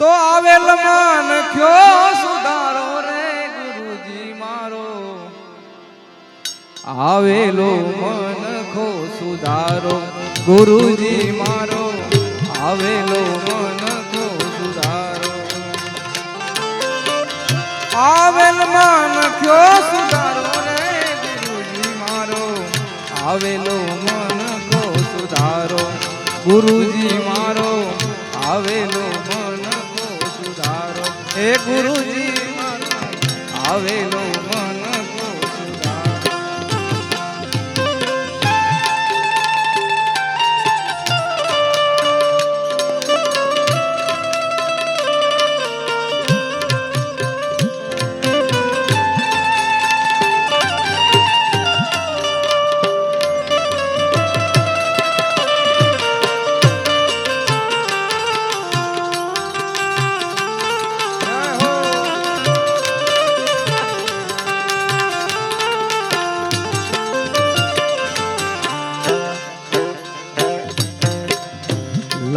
તો આવેલ માન ખ્યો સુધારો રે ગુરુજી મારો. આવેલો મન ખો સુધારો ગુરુજી મારો. આવેલો મન ખો સુધારો. આવેલ માન ખ્યો સુધારો રે ગુરુજી મારો. આવેલો મન ખો સુધારો ગુરુજી મારો. આવેલો મન હે ગુરુજી આવેલો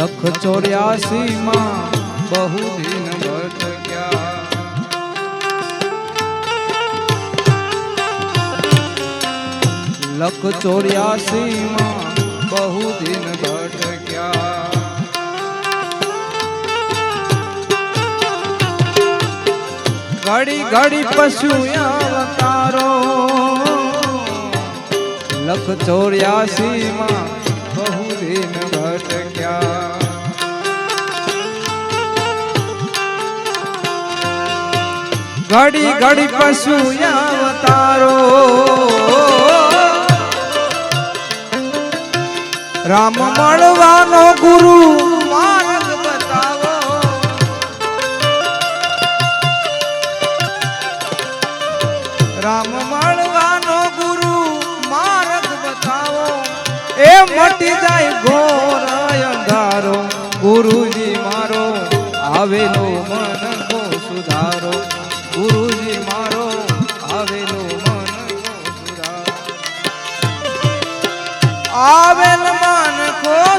લખ ચોર્યાસી માં બહુ દિન ભટક્યા લખ ચોર્યાસી માં બહુ દિન ભટક્યા ઘડી ઘડી પશુ અવતારો. લખ ચોર્યાસી માં બહુ દિન ઘડી ઘડી પશુ અવતારો. રામ મળવાનો ગુરુ માર્ગ બતાવો. રામ મળવાનો ગુરુ માર્ગ બતાવો. એ મટી જાય ઘોર અંધારો. ગુરુજી મારો આવેલો મન. મારો આવેલો મન કો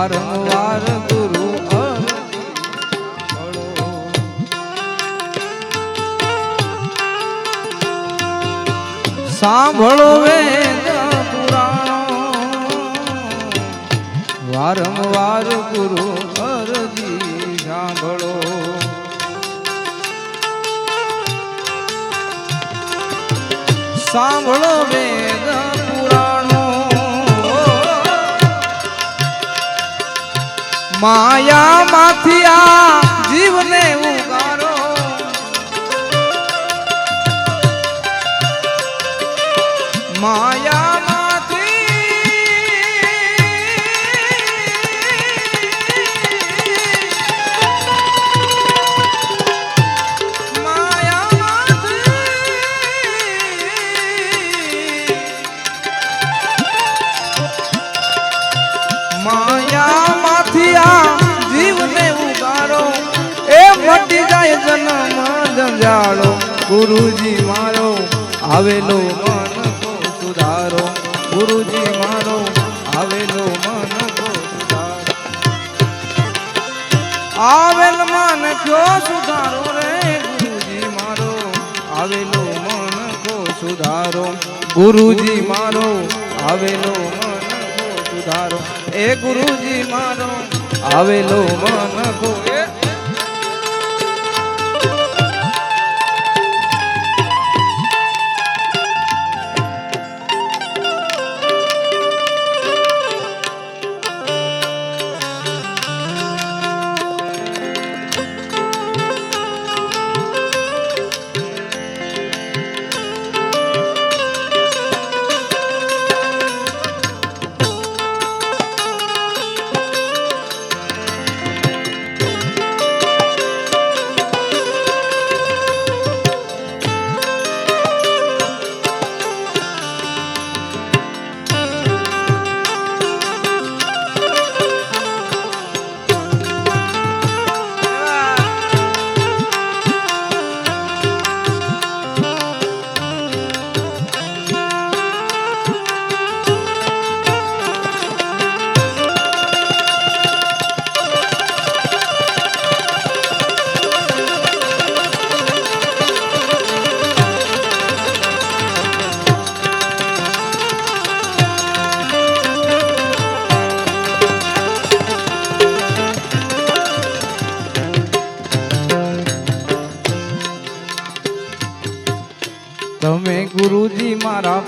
વારંવાર ગુરુ સાંભળો વેદ પુરાણો. વારંવાર ગુરુ અરજી સાંભળો. સાંભળો માયામાંથી આ જીવને ઉગારો ગુરુજી મારો, આવેલો મન કો સુધારો. ગુરુજી મારો, આવેલો મન કો સુધારો. આવેલ મન કયો સુધારો રે ગુરુજી મારો, આવેલો મન કો સુધારો. ગુરુજી મારો, આવેલો મન કો સુધારો. એ ગુરુજી મારો, આવેલો મન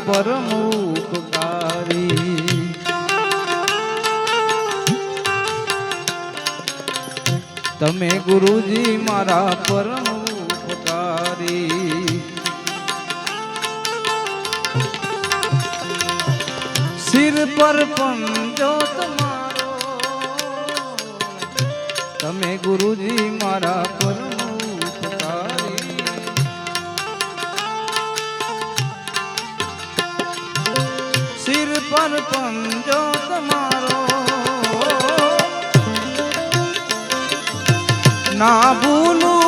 પરમ ઉપકારી તમે ગુરુજી મારા પરમ ઉપકારી સિર પર પંજો તમારો. તમે ગુરુજી મારા પરમ પર પંજો તમારો. ના ભૂલું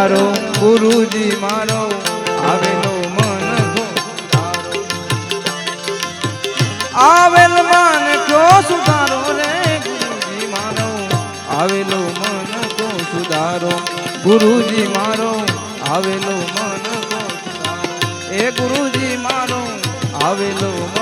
હજારો ગુરુજી, મારો આવેલો મન આવેલ મન કયો સુધારો રે ગુરુજી, મારો આવેલો મન કો સુધારો. ગુરુજી, મારો આવેલો મન કો એ ગુરુજી, મારો આવેલો મન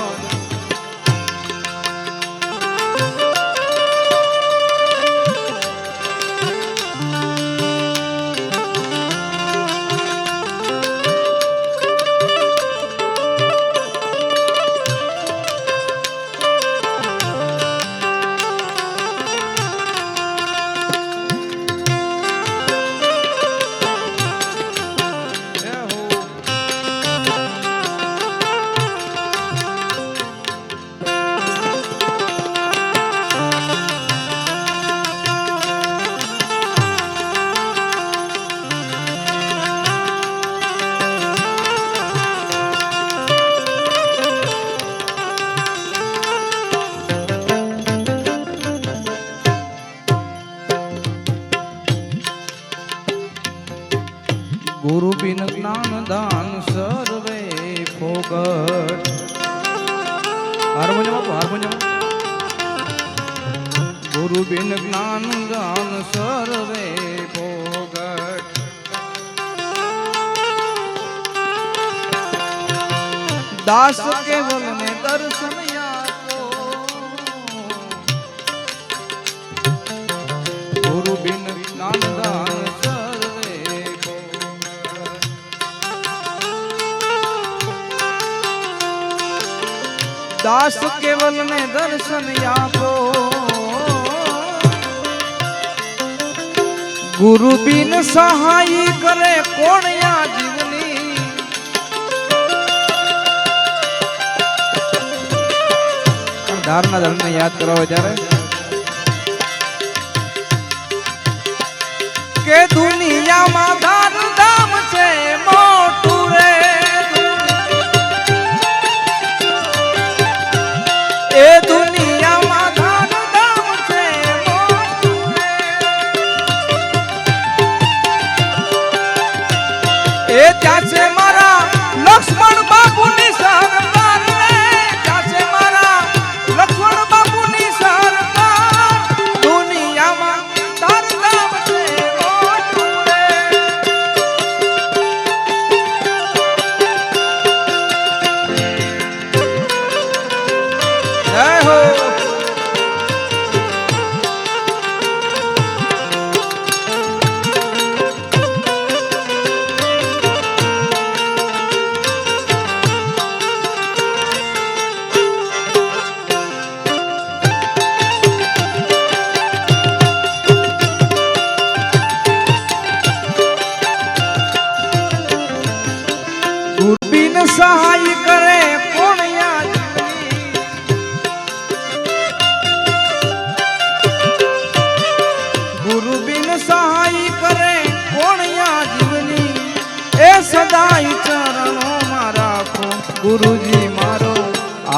દાસ કેવલ ને દર્શન ગુરુ બિન જ્ઞાનદાન દાસ કેવલ ને દર્શન આપો ગુરુ બિન સહાય કરે કોણ યાદ ધારના ધર્મને યાદ કરવા હોય ત્યારે. કે દુનિયામાં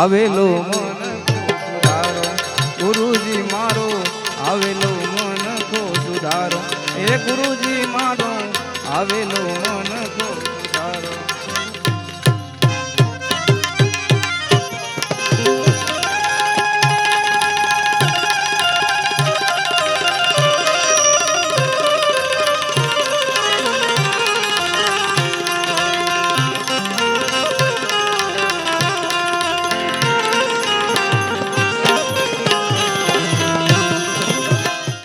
આવેલો મન સુધારો. ગુરુજી મારો આવેલો મન કો સુધારો. એ ગુરુજી મારો આવેલો મન